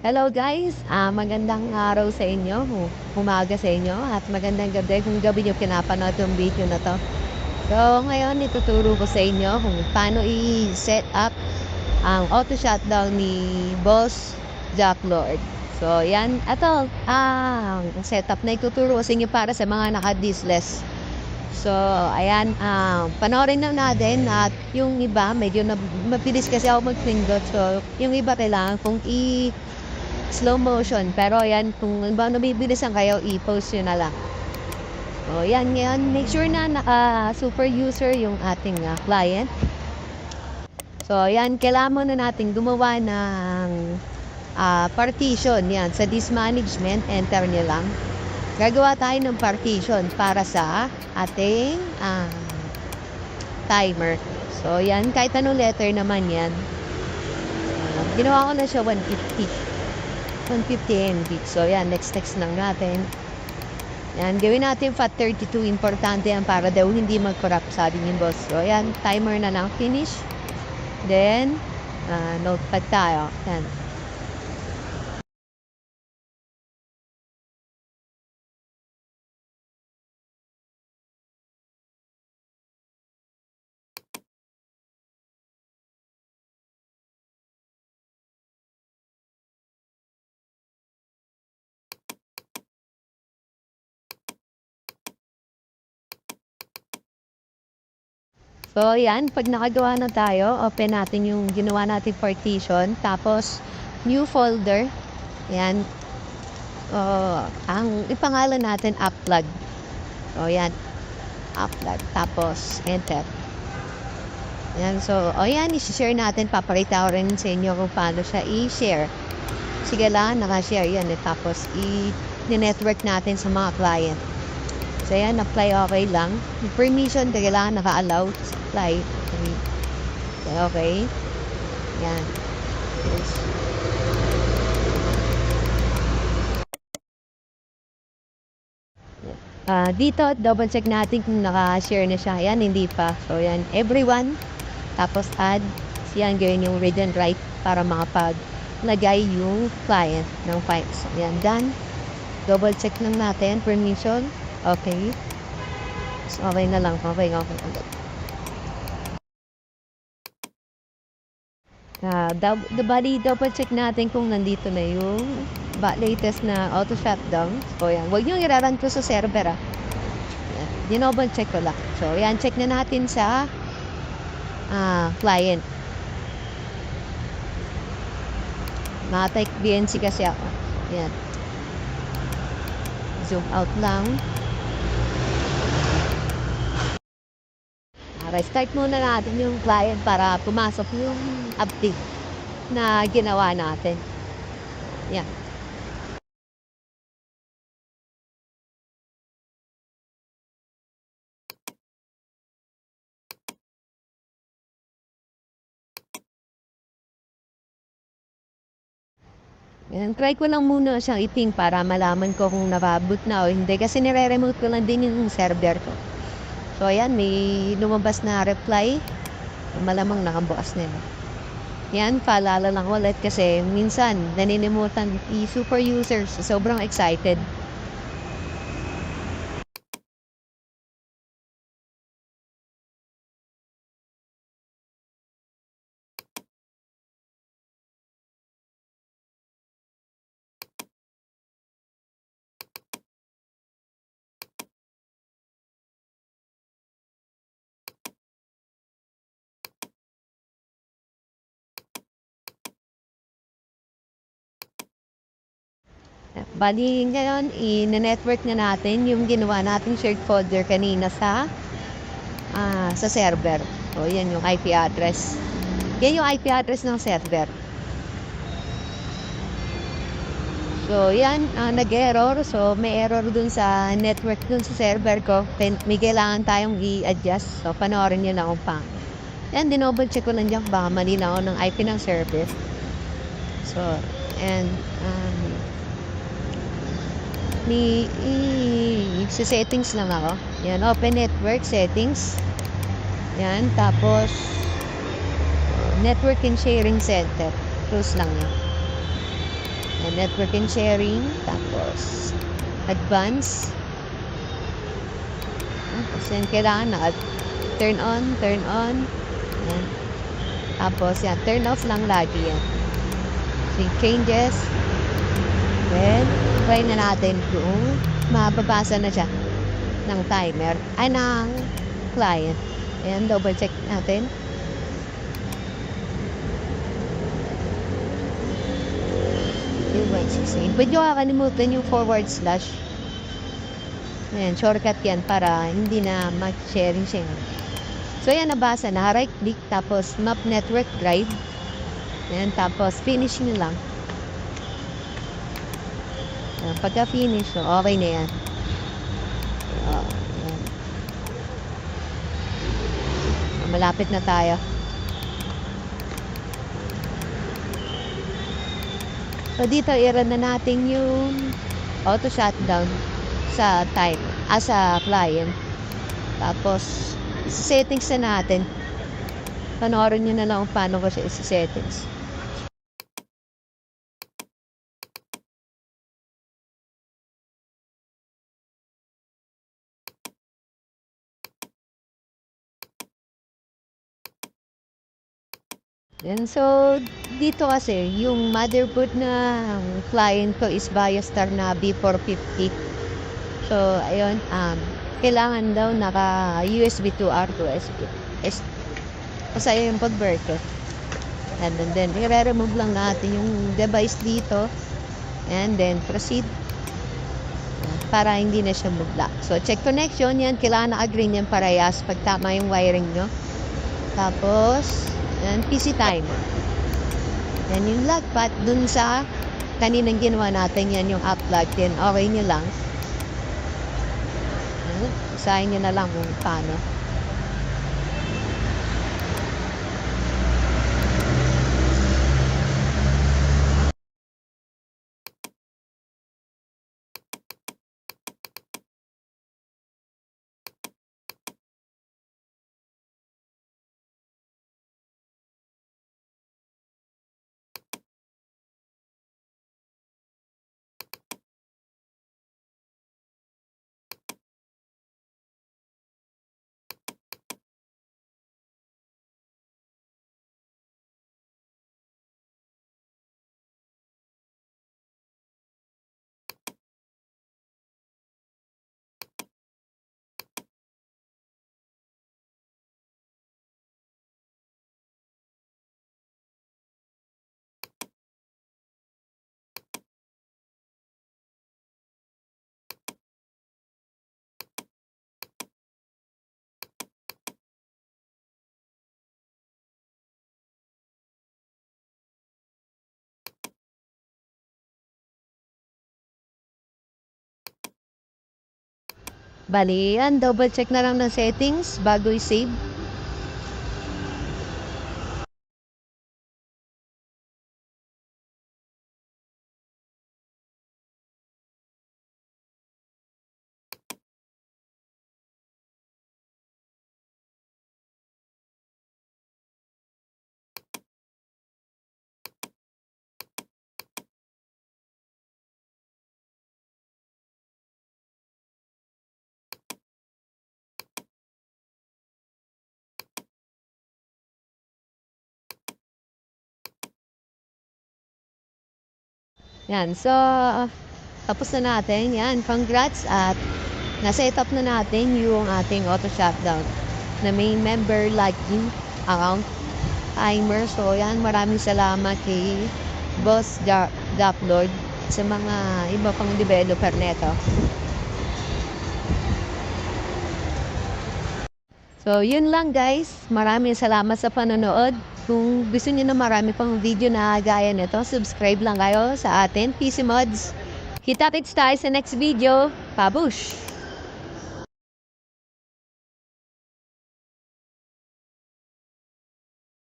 Hello guys, ah, magandang araw sa inyo, umaga sa inyo at magandang gabi kung gabi nyo pinapanood yung video na to. So ngayon ituturo ko sa inyo kung paano i-set up ang auto shutdown ni Boss Jack Lord. So yan, ito, ah, ang setup na ituturo ko sa inyo para sa mga naka-diskless. So, ayan, ah, panoorin na natin at yung iba, medyo na, mabilis kasi ako mag-pindot. So, yung iba kailangan kung i- slow motion. Pero ayan, kung ba nabibilisan kayo, i-post nyo na lang. So, yan ngayon. Make sure na naka super user yung ating ah, client. So, yan. Kailangan muna natin gumawa ng ah, partition. Yan. Sa disk management, enter nyo lang. Gagawa tayo ng partition para sa ating ah, timer. So, yan. Kahit anong letter naman yan. Ah, ginawa ko na siya 150. 150 MB. So, yan. Next, next lang natin. Yan. Gawin natin FAT32. Importante yan para daw hindi mag-corrupt, sabi ni boss. So, yan. Timer na lang. Finish. Then, ah, notepad tayo. Yan. So, yan. Pag nakagawa na tayo, open natin yung ginawa natin partition. Tapos, new folder. Yan. Oh, ang ipangalan natin, upload. So, yan. Upload. Tapos, enter. Yan. So, o yan. I-share natin. Papakita ko rin sa inyo kung paano siya i-share. Sige lang, naka-share yan. Eh. Tapos, i-network natin sa mga client. So, yan, apply okay lang. Permission, kailangan naka-allow. Apply. Okay. okay. Yan. Yes. Ah, dito, double check natin kung naka-share na siya. Yan, hindi pa. So, yan, everyone. Tapos, add. Yan, gawin yung read and write para makapag-lagay yung client ng files. So, yan, done. Double check lang natin. Permission. Okay. So, okay na lang. Okay, okay. okay. Ah, dab- the body double check natin kung nandito na yung ba, latest na auto shutdown. So, yan. Huwag nyo iraran ko sa server, ah. Dinoble check ko lang. So, yan. Check na natin sa ah, client. Naka-type BNC kasi ako. Yan. Zoom out lang. Restart muna natin yung client para pumasok yung update na ginawa natin. Yan. Yan, try ko lang muna siyang iping para malaman ko kung nababoot na o hindi. Kasi nire-remote ko lang din yung server ko. So, ayan, may lumabas na reply. Malamang nakabukas na yun. Yan, paalala lang ulit kasi minsan naninimutan i-super users. Sobrang excited. Bali, ngayon, i-network na natin yung ginawa nating shared folder kanina sa ah, sa server. So, yan yung IP address. Yan yung IP address ng server. So, yan, ah, nag-error. So, may error dun sa network dun sa server ko. May kailangan tayong i-adjust. So, panoorin nyo lang kung paano. Yan, dinoble check ko lang dyan. Baka mali na ako ng IP ng service. So, and, um, i, sa settings lang ako. Yan, open network settings. Yan, tapos network and sharing center. Close lang yan. Yan, network and sharing. Tapos, advance. Tapos yan, kailangan na turn on, turn on. Yan. Tapos yan, turn off lang lagi yan. So, changes. Then, try na natin kung mababasa na siya ng timer, ay ng client. Ayan, double check natin. Yung 168. Pwede nyo kakalimutan yung forward slash. Ayan, shortcut yan para hindi na mag-sharing siya. So, ayan, nabasa na. Right click, tapos map network drive. Ayan, tapos finish nyo lang. Ayan, pagka finish, so okay na yan. Ah, ayan. Malapit na tayo. So, dito, i-run na natin yung auto shutdown sa time, as a client. Tapos, settings na natin. Panoorin nyo na lang kung paano ko siya isi-settings. Then, so, dito kasi, yung motherboard na client ko is Biostar na B450. So, ayun, um, kailangan daw naka USB 2R to USB. S kasi yung converter. And then, i-remove lang natin yung device dito. And then, proceed. Para hindi na siya mag-lock. So, check connection yan. Kailangan na-agree niyan parehas pag tama yung wiring nyo. Tapos, yan, PC timer. Yan yung lock pat dun sa kaninang ginawa natin yan yung upload din. Okay nyo lang. Yan, Isahin nyo na lang kung paano. Bali, yan. Double check na lang ng settings bago i-save. Yan. So, tapos na natin. Yan. Congrats at na-set up na natin yung ating auto shutdown na may member login account timer. So, yan. Maraming salamat kay Boss Gaplord sa mga iba pang developer neto. So, yun lang guys. Maraming salamat sa panonood. Kung gusto niyo na marami pang video na gaya nito, subscribe lang kayo sa atin, PC Mods. Kita-kits tayo sa next video. Pabush!